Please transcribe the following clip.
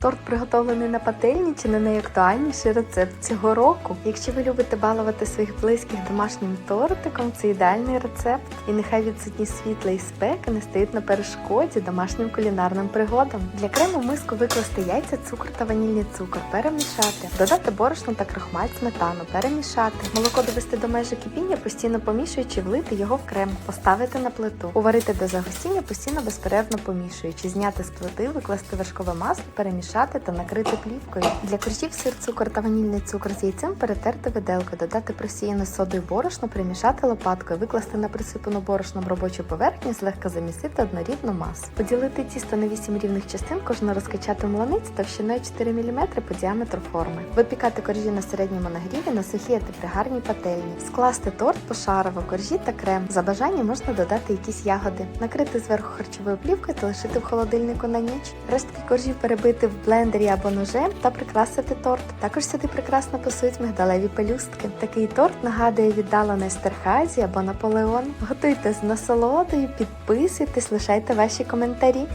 Торт приготовлений на пательні чи не найактуальніший рецепт цього року. Якщо ви любите балувати своїх близьких домашнім тортиком, це ідеальний рецепт. І нехай відсутні світла і спека не стають на перешкоді домашнім кулінарним пригодам. Для крему миску викласти яйця, цукор та ванільний цукор, перемішати, додати борошно та крохмаль сметану, перемішати, молоко довести до межі кипіння, постійно помішуючи, влити його в крем, поставити на плиту, уварити до загустіння, постійно безперервно помішуючи, зняти з плити, викласти вершкове масло, перемішати та накрити плівкою. Для коржів сир, цукор та ванільний цукор з яйцем перетерти виделкою, додати просіяне содою борошно, перемішати лопаткою, викласти на присипану борошном робочу поверхню, злегка замісити однорідну масу. Поділити тісто на 8 рівних частин, кожну розкачати в товщиною 4 мм по діаметру форми. Випікати коржі на середньому нагріві на сухій та при гарній пательні. Скласти торт пошарово, коржі та крем. За бажанням можна додати якісь ягоди, накрити зверху харчовою плівкою та лишити в холодильнику на ніч. Рештки коржів перебити в блендері або ножем та прикрасити торт. Також сюди прекрасно пасують мигдалеві пелюстки. Такий торт нагадує віддалено Естерхазі або Наполеон. Готуйте з насолодою, підписуйтесь, лишайте ваші коментарі.